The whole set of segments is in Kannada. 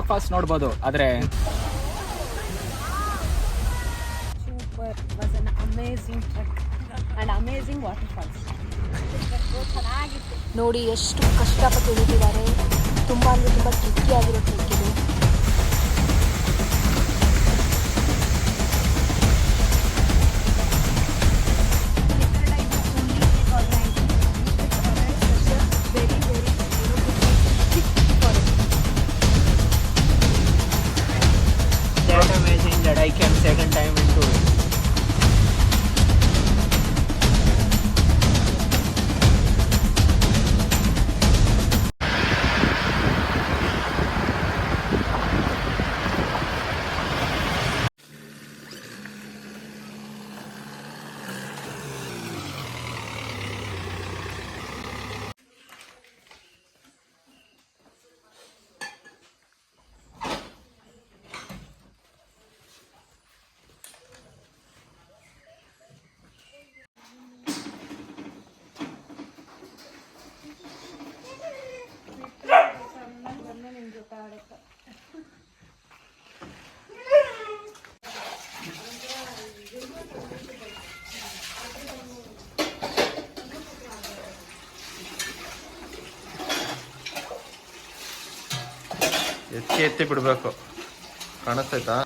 ಸ್ಲೋ ನೋಡಬಹುದು ನೋಡ್ಬೋದು ಆದ್ರೆ super was an amazing trek and amazing water falls ಚೆನ್ನಾಗಿತ್ತು. ನೋಡಿ ಎಷ್ಟು ಕಷ್ಟಪಟ್ಟು ಇಳಿದಿದ್ದಾರೆ ತುಂಬಾ ಅಂದರೆ ತುಂಬಾ ಟ್ರಿಕ್ಕಿ ಆಗಿರೋ ಎತ್ತಿ ಎತ್ತಿ ಬಿಡ್ಬೇಕು. ಕಾಣಿಸ್ತೈತಾ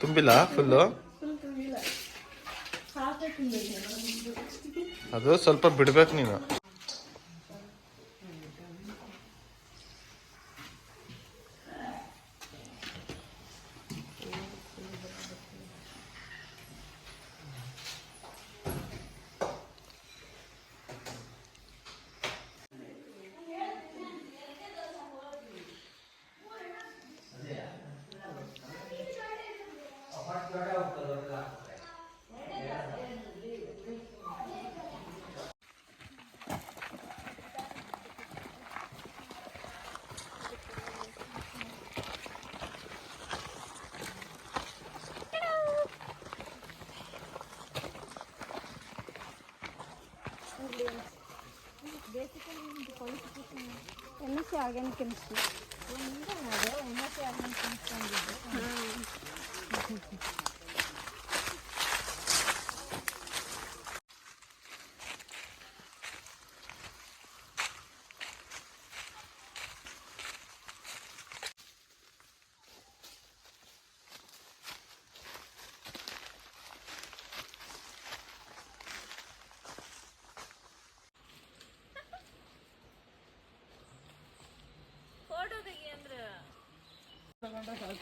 ತುಂಬಿಲ್ಲ ಫುಲ್ಲು? ಅದು ಸ್ವಲ್ಪ ಬಿಡ್ಬೇಕು ನೀನು. organic chemistry.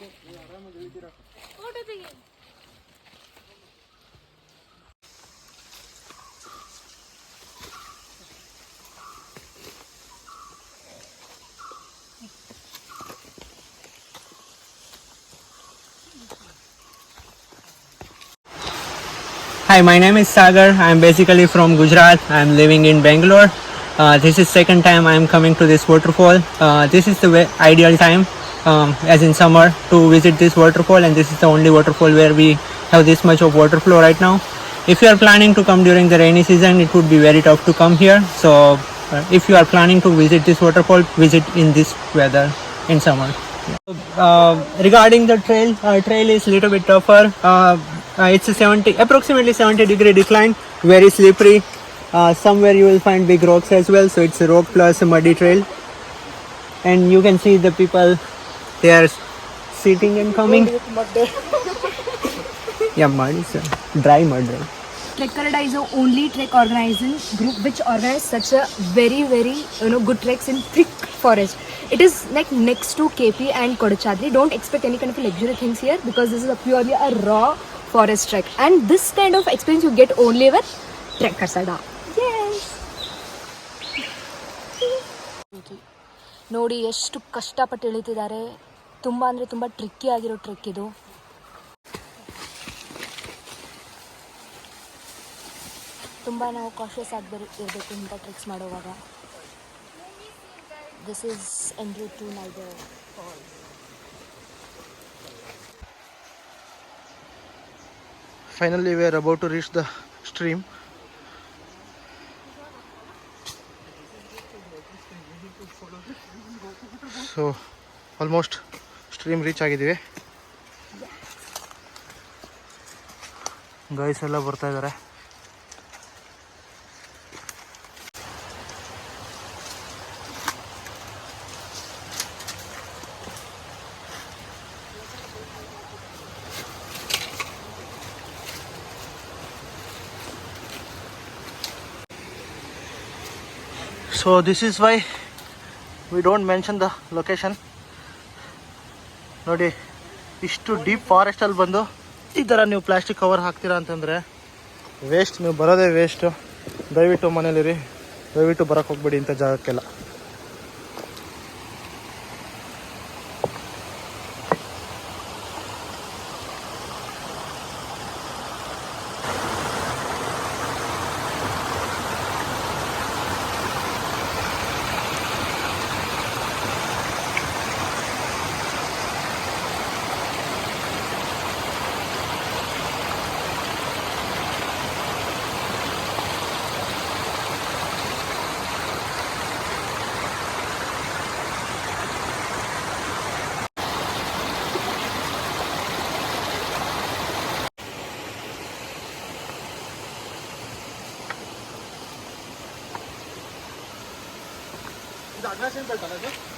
C organic chemistry Hi, my name is Sagar. I am basically from Gujarat. I am living in Bangalore. Uh, this is second time I am coming to this waterfall. Uh, this is the way, ideal time, um, as in summer, to visit this waterfall, and this is the only waterfall where we have this much of water flow right now. If you are planning to come during the rainy season, it would be very tough to come here. So, uh, if you are planning to visit this waterfall, visit in this weather in summer. Uh, regarding the trail, uh, trail is a little bit tougher. Uh, uh, it's a 70, approximately 70 degree decline, very slippery. Uh, somewhere you will find big rocks as well, so it's a rock plus a muddy trail. And you can see the people, they are sitting and coming. yeah, mud is uh, dry mud. Right? Trekkarada is the only trek organizing group which organize such a very very you know good treks in thick forest. It is like next to KP and Kodachadri. Don't expect any kind of luxury things here because this is a purely a raw forest trek. And this kind of experience you get only with Trekkarsada. Yes. ನೋಡಿ ಎಷ್ಟು ಕಷ್ಟಪಟ್ಟು ಇಳಿತಿದ್ದಾರೆ ತುಂಬ ಅಂದರೆ ತುಂಬ ಟ್ರಿಕ್ಕಿ ಆಗಿರೋ ಟ್ರೆಕ್ ಇದು. ತುಂಬ ನಾವು ಕಾಶಿಯಸ್ ಆಗಬೇಕು ಇರಬೇಕು ಇಂಥ ಟ್ರಿಕ್ಸ್ ಮಾಡುವಾಗ. This is entry to neither falls finally we are about to reach the stream so almost stream reach ಆಗಿದ್ದೀವಿ. ಗೈಸ್ ಎಲ್ಲ ಬರ್ತಾ ಇದ್ದಾರೆ so this is why we don't mention the location ನೋಡಿ, ಇಷ್ಟು ಡೀಪ್ ಫಾರೆಸ್ಟಲ್ಲಿ ಬಂದು ಈ ಥರ ನೀವು ಪ್ಲಾಸ್ಟಿಕ್ ಕವರ್ ಹಾಕ್ತೀರಾ ಅಂತಂದರೆ ವೇಸ್ಟ್ ನೀವು ಬರೋದೇ ವೇಸ್ಟು ದಯವಿಟ್ಟು ಮನೇಲಿರಿ, ದಯವಿಟ್ಟು ಬರೋಕ್ಕೆ ಹೋಗ್ಬೇಡಿ ಇಂಥ ಜಾಗಕ್ಕೆಲ್ಲ.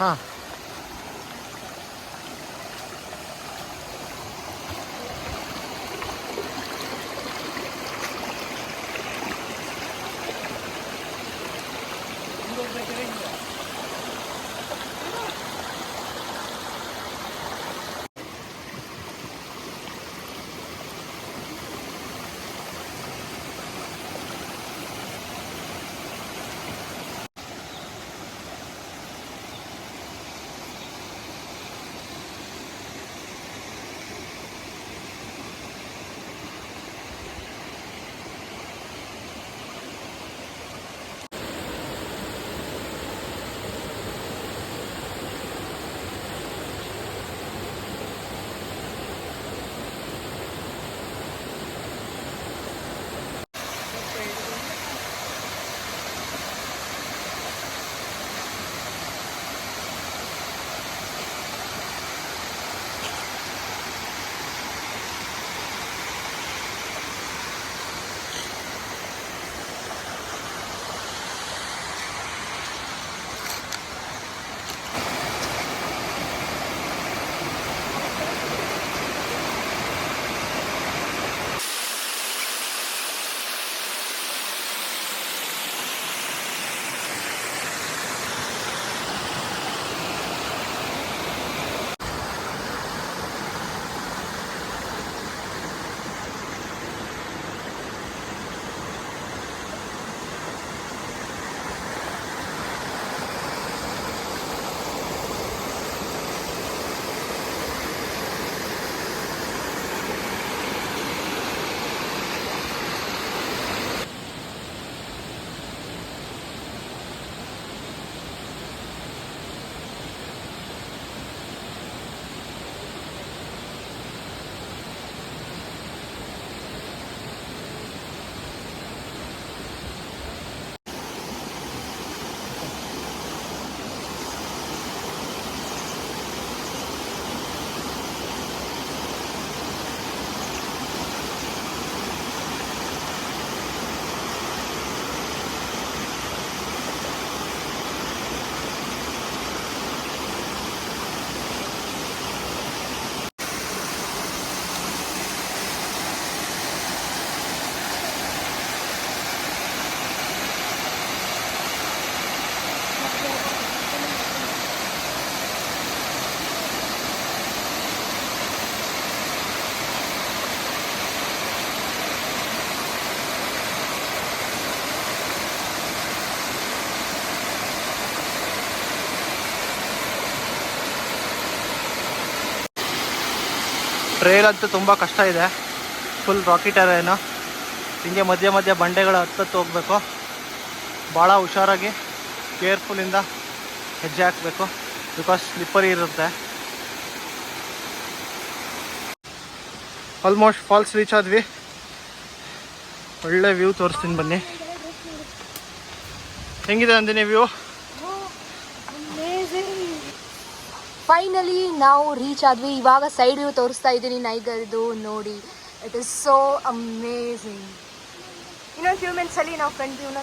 ಹಾಂ ಟ್ರೈಲ್ ಅಂತೂ ತುಂಬ ಕಷ್ಟ ಇದೆ. ಫುಲ್ ರಾಕಿ ಟೆರೇನು ಹಿಂಗೆ ಮಧ್ಯೆ ಮಧ್ಯೆ ಬಂಡೆಗಳು ಹತ್ತತ್ತು ಹೋಗಬೇಕು. ಭಾಳ ಹುಷಾರಾಗಿ ಕೇರ್ಫುಲ್ಲಿಂದ ಹೆಜ್ಜೆ ಹಾಕಬೇಕು. ಬಿಕಾಸ್ ಸ್ಲಿಪ್ಪರಿ ಇರುತ್ತೆ. ಆಲ್ಮೋಸ್ಟ್ ಫಾಲ್ಸ್ ರೀಚ್ ಆದ್ವಿ. ಒಳ್ಳೆ ವ್ಯೂ ತೋರಿಸ್ತೀನಿ ಬನ್ನಿ. ಹೆಂಗಿದೆ ಅಂದಿನಿ ವ್ಯೂ ಫೈನಲಿ ನಾವು ರೀಚ್ ಆದ್ವಿ. ಇವಾಗ ಸೈಡ್ ವ್ಯೂ ತೋರಿಸ್ತಾ ಇದ್ದೀನಿ ನೈಗರ್ದು ನೋಡಿ. ಇಟ್ ಇಸ್ ಸೋ ಅಮೇಝಿಂಗ್ ಇನ್ನೊಂದು ಫ್ಯೂ ಮಿನಿಟ್ಸ್ ಅಲ್ಲಿ ನಾವು ಫ್ರಂಟ್ ವ್ಯೂನ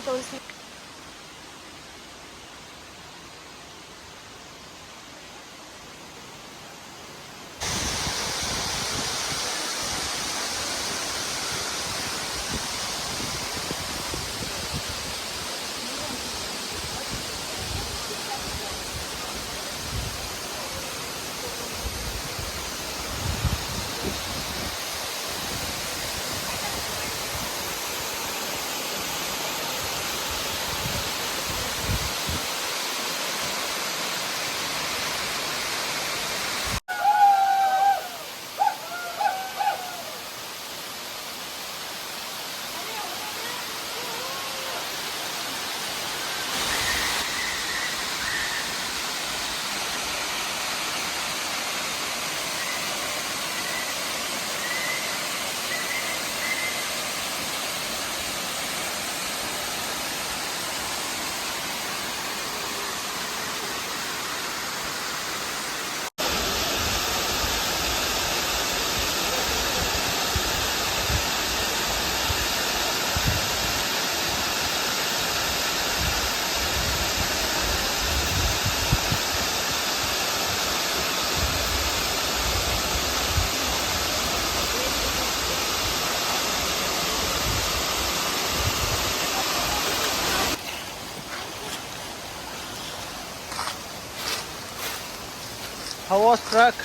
ತೋರಿಸ್ತೀವಿ ಹವಾಸ್ truck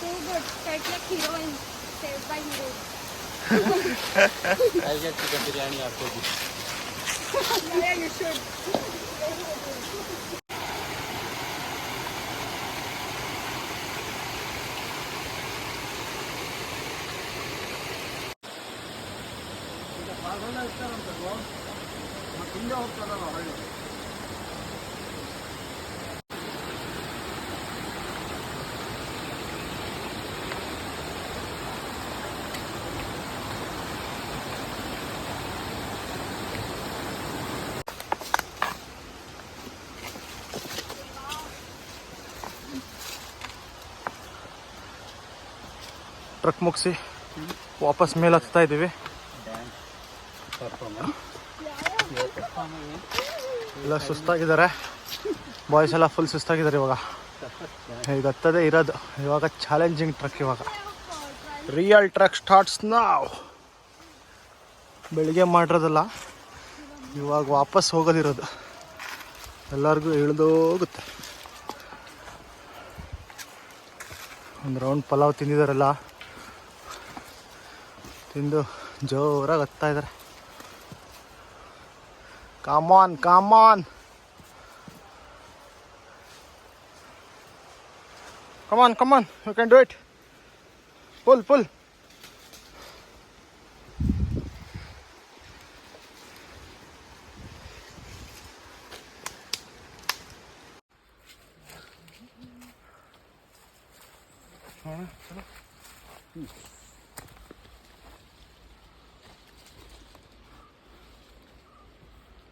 So good. Felt like heroine. Saved by heroes. yeah, you should. Trek ಮುಗಿಸಿ ವಾಪಸ್ ಮೇಲೆ ಹತ್ತಾ ಇದ್ದೀವಿ. ಎಲ್ಲ ಸುಸ್ತಾಗಿದ್ದಾರೆ. ಬಾಯ್ಸ್ ಎಲ್ಲ ಫುಲ್ ಸುಸ್ತಾಗಿದ್ದಾರೆ ಇವಾಗ. ಈಗ ಹತ್ತದೇ ಇರೋದು. ಇವಾಗ ಚಾಲೆಂಜಿಂಗ್ ಟ್ರಕ್ ಇವಾಗ. ರಿಯಲ್ ಟ್ರಕ್ ಸ್ಟಾರ್ಟ್ಸ್ ನಾವು ಬೆಳಿಗ್ಗೆ ಮಾಡಿರೋದಲ್ಲ, ಇವಾಗ ವಾಪಸ್ ಹೋಗೋದಿರೋದು. ಎಲ್ಲರಿಗೂ ಇಳಿದೋಗುತ್ತೆ ಒಂದು ರೌಂಡ್ ಪಲಾವ್ ತಿಂದಿದಾರಲ್ಲ ತಿಂದು ಜೋರಾಗಿ ಹತ್ತಾ ಇದ್ದಾರೆ come on come on come on come on you can do it pull pull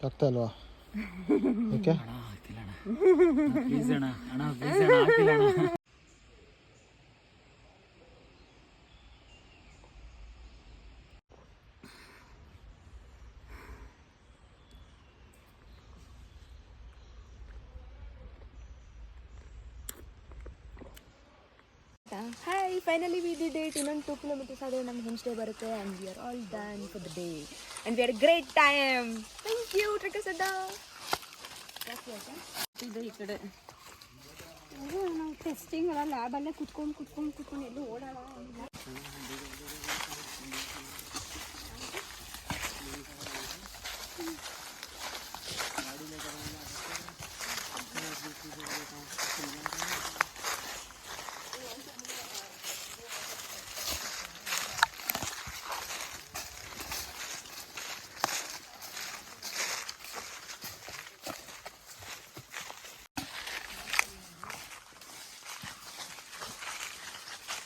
ಆಗ್ತಾ ಇಲ್ವಾ okay hi finally we did it ಇನ್ನೊಂದು ಟೂ ಕಿಲೋಮೀಟರ್ಸ್ ಆದರೆ ನಮ್ಗೆ ಹೋಮ್ ಸ್ಟೇ ಬರುತ್ತೆ and we are all done for the day and we are great time thank you trek ಈ ಕಡೆ. ನಾವು ಟೆಸ್ಟಿಂಗ್ ಅಲ್ಲ ಲ್ಯಾಬಲ್ಲೇ ಕುತ್ಕೊಂಡು ಕುತ್ಕೊಂಡು ಕುತ್ಕೊಂಡು ಎಲ್ಲೂ ಓಡಾಡ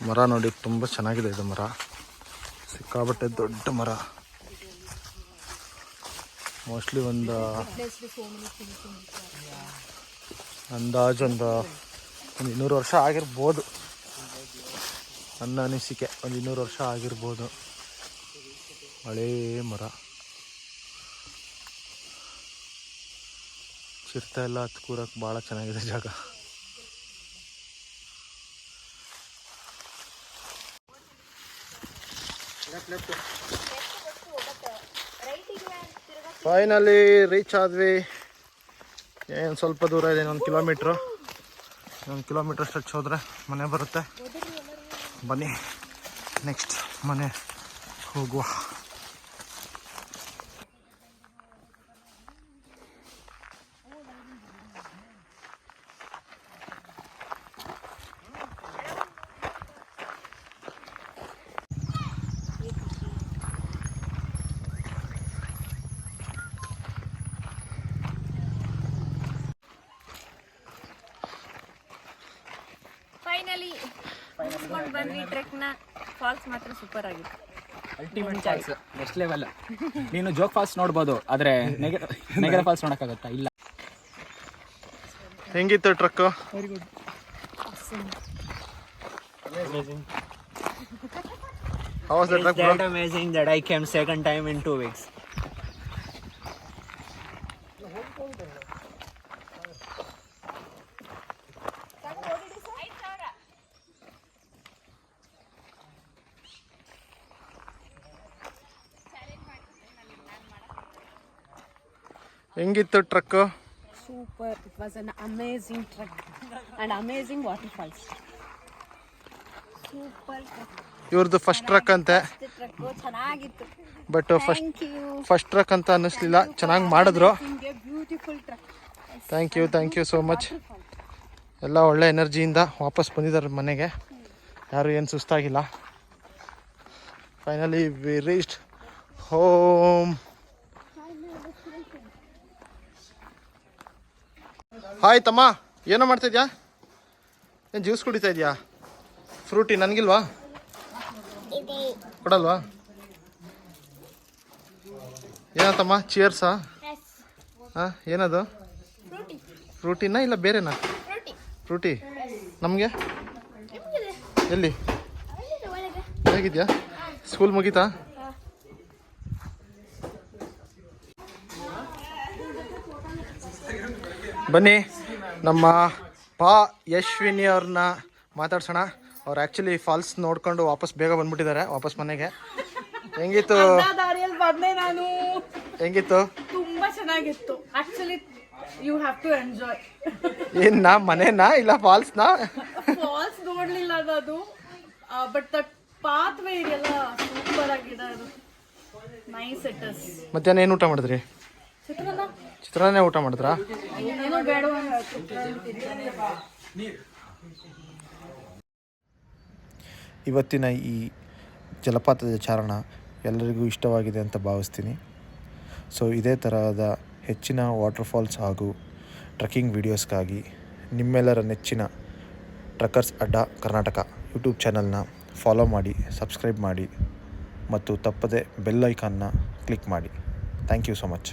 ಮರ ನೋಡಿ ತುಂಬ ಚೆನ್ನಾಗಿದೆ ಇದು ಮರ. ಸಿಕ್ಕಾಬಟ್ಟೆ ದೊಡ್ಡ ಮರ. ಮೋಸ್ಟ್ಲಿ ಒಂದು ಅಂದಾಜು ಒಂದು ಒಂದು ಇನ್ನೂರು ವರ್ಷ ಆಗಿರ್ಬೋದು. ನನ್ನ ಅನಿಸಿಕೆ ಒಂದು ಇನ್ನೂರು ವರ್ಷ ಆಗಿರ್ಬೋದು. ಹಳೇ ಮರ. ಚಿರತೆ ಎಲ್ಲ ಹತ್ಕೂರಕ್ಕೆ ಭಾಳ ಚೆನ್ನಾಗಿದೆ ಜಾಗ. ಫೈನಲಿ ರೀಚ್ ಆದ್ವಿ. ಏನು ಸ್ವಲ್ಪ ದೂರ ಇದೆ ಒಂದು ಕಿಲೋಮೀಟ್ರು ಒಂದು ಕಿಲೋಮೀಟ್ರ್ ಸ್ಟ್ರೆಚ್ ಹೋದರೆ ಮನೆ ಬರುತ್ತೆ. ಬನ್ನಿ ನೆಕ್ಸ್ಟ್ ಮನೆ ಹೋಗುವ ಫೈನಲಿ ಮುಗಿಸ್ಕೊಂಡು ಬಂದ್ವಿ ಟ್ರೆಕ್ನ ಫಾಲ್ಸ್ ಮಾತ್ರ ಸೂಪರ್ ಆಗಿತ್ತು. ಅಲ್ಟಿಮೇಟ್ ಫಾಲ್ಸ್ ನೆಕ್ಸ್ಟ್ ಲೆವೆಲ್ ನೀನು ಜೋಗ್ ಫಾಲ್ಸ್ ನೋಡ್ಬೋದು ಆದ್ರೆ ನೆಗರ ಫಾಲ್ಸ್ ನೋಡಕ್ಕಾಗತ್ತಾ? ಇಲ್ಲ. ಹೆಂಗಿತ್ತು trek How was the It's truck, that bro? amazing that I came second time in two weeks. ಹೆಂಗಿತ್ತು trek super it was an amazing trek and amazing water falls super ಇವ್ರದ್ದು ಫಸ್ಟ್ ಟ್ರಕ್ ಅಂತೆ. ಚೆನ್ನಾಗಿತ್ತು. ಬಟ್ ಫಸ್ಟ್ ಫಸ್ಟ್ ಟ್ರಕ್ ಅಂತ ಅನ್ನಿಸ್ಲಿಲ್ಲ. ಚೆನ್ನಾಗಿ ಮಾಡಿದ್ರು. Beautiful trek thank you thank you so much ಎಲ್ಲ ಒಳ್ಳೆ ಎನರ್ಜಿಯಿಂದ ವಾಪಸ್ ಬಂದಿದ್ದಾರೆ ಮನೆಗೆ. ಯಾರು ಏನು ಸುಸ್ತಾಗಿಲ್ಲ. Finally we reached home hi ತಮ್ಮ ಏನೋ ಮಾಡ್ತಿದ್ಯಾ? ಏನು ಜ್ಯೂಸ್ ಕುಡಿತಾ ಇದೆಯಾ? ಫ್ರೂಟಿ ನನಗಿಲ್ವಾ? ಕೊಡಲ್ವಾ? ಏನತ್ತಮ್ಮ ಚಿಯರ್ಸಾ ಹಾಂ, ಏನದು? ಫ್ರೂಟಿನಾ ಇಲ್ಲ ಬೇರೆನಾ? ಫ್ರೂಟಿ. ನಮಗೆ? ಎಲ್ಲಿ? ಹೇಗಿದ್ಯಾ? ಸ್ಕೂಲ್ ಮುಗೀತಾ? ಬನ್ನಿ. ನಮ್ಮ ಪಾ ಯಶ್ವಿನಿ ಅವ್ರನ್ನ ಮಾತಾಡ್ಸೋಣ. ಅವ್ರು ಆ್ಯಕ್ಚುಲಿ ಫಾಲ್ಸ್ ನೋಡ್ಕೊಂಡು ವಾಪಸ್ ಬೇಗ ಬಂದ್ಬಿಟ್ಟಿದ್ದಾರೆ ವಾಪಸ್ ಮನೆಗೆ. ಹೆಂಗಿತ್ತು? ದಾರಿಯಲ್ಲಿ ಬಂದೆ ನಾನು. ಹೆಂಗಿತ್ತು? ತುಂಬಾ ಚೆನ್ನಾಗಿತ್ತು. Actually you have to enjoy ಏನ್ ನಾ ಮನೆನಾ ಇಲ್ಲ ಫಾಲ್ಸ್ನಾ ಫಾಲ್ಸ್ ನೋಡ್ಲಿಲ್ಲ ಅದು ಬಟ್ ದಟ್ ಪಾತ್ ವೇ ಇದೆಲ್ಲ ಸೂಪರ್ ಆಗಿದೆ ಅದು. ನೈಸ್ ಇಟ್ ಇಸ್ ಮಧ್ಯಾಹ್ನ ಏನು ಊಟ ಮಾಡಿದ್ರಿ? ಚಿತ್ರಾನ್ನ ಊಟ ಮಾಡಿದ್ರಾ? ಇವತ್ತಿನ ಈ ಜಲಪಾತದ ಚಾರಣ ಎಲ್ಲರಿಗೂ ಇಷ್ಟವಾಗಿದೆ ಅಂತ ಭಾವಿಸ್ತೀನಿ. ಸೊ ಇದೇ ತರಹದ ಹೆಚ್ಚಿನ ವಾಟರ್ಫಾಲ್ಸ್ ಹಾಗೂ ಟ್ರಕ್ಕಿಂಗ್ ವೀಡಿಯೋಸ್ಗಾಗಿ ನಿಮ್ಮೆಲ್ಲರ ನೆಚ್ಚಿನ ಟ್ರಕ್ಕರ್ಸ್ ಅಡ್ಡ ಕರ್ನಾಟಕ ಯೂಟ್ಯೂಬ್ ಚಾನಲ್ನ ಫಾಲೋ ಮಾಡಿ ಸಬ್ಸ್ಕ್ರೈಬ್ ಮಾಡಿ ಮತ್ತು ತಪ್ಪದೆ ಬೆಲ್ ಐಕಾನ್ನ ಕ್ಲಿಕ್ ಮಾಡಿ. Thank you so much